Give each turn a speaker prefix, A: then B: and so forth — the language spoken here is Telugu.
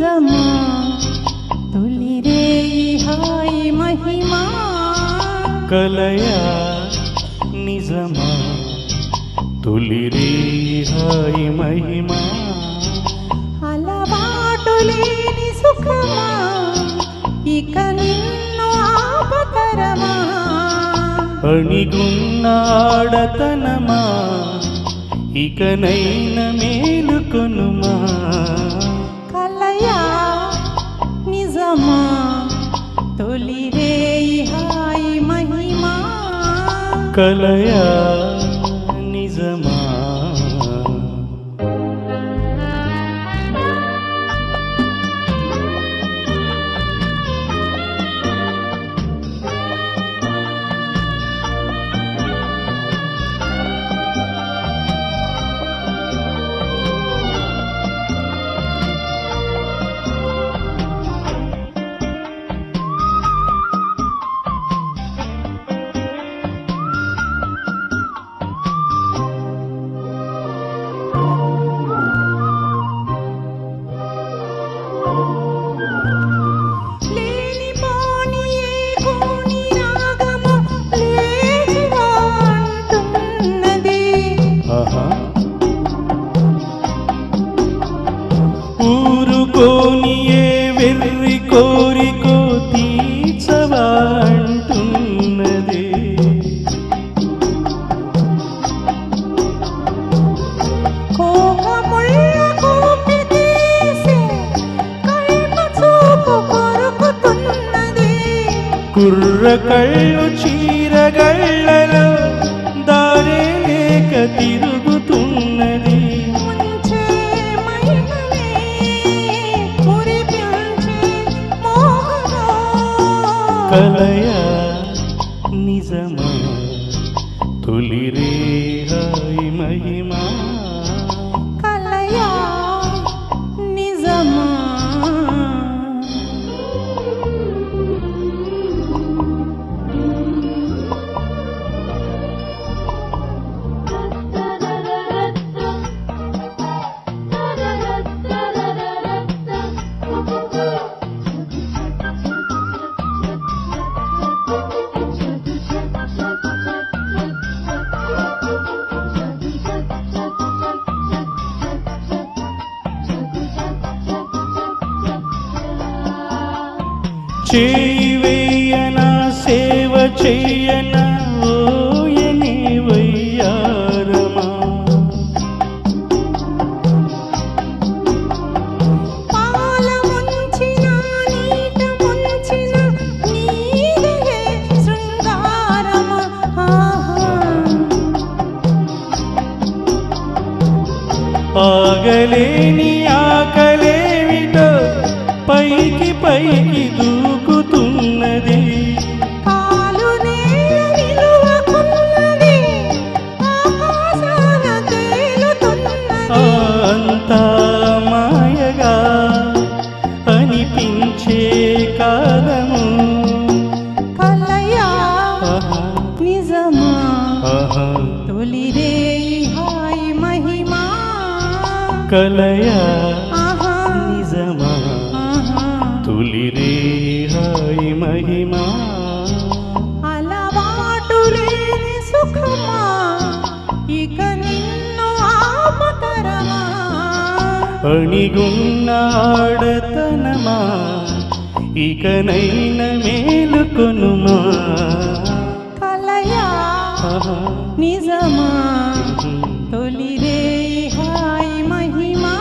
A: నిజమా? తొలిరే హాయి మహిమా?
B: కలయా నిజమా? తొలిరే హాయి మహిమా?
A: అలవాటు లేని సుఖమా? ఇక నిన్ను ఆపతరమా?
B: అణిగున్నాడతనమా ఇకనైన మేలుకొనుమా?
A: కలయా నిజమా?
B: ఊరుకోని ఏ వెర్రి కోరికో తీర్చవా అంటున్నది కుర్ర కళ్ళు చీరగళ్ళలో కలయ నిజమా? తొలిరే హాయి మహిమా చేయి వేయనా సేవ చెయ్యనా ఓయనే వయ్యారమా? ఆగలేని పైకి పైకి దూకుతున్నది. అంతా మాయగా అనిపించే కాలము.
A: కలయా
B: ఆహా,
A: నిజమా?
B: ఆహా,
A: తొలిరే హాయి మహిమా.
B: కలయా అణిగున్నాడతనమా ఇకనైన మేలుకొనుమా?
A: కలయా నిజమా? తొలిరే హాయి మహిమా?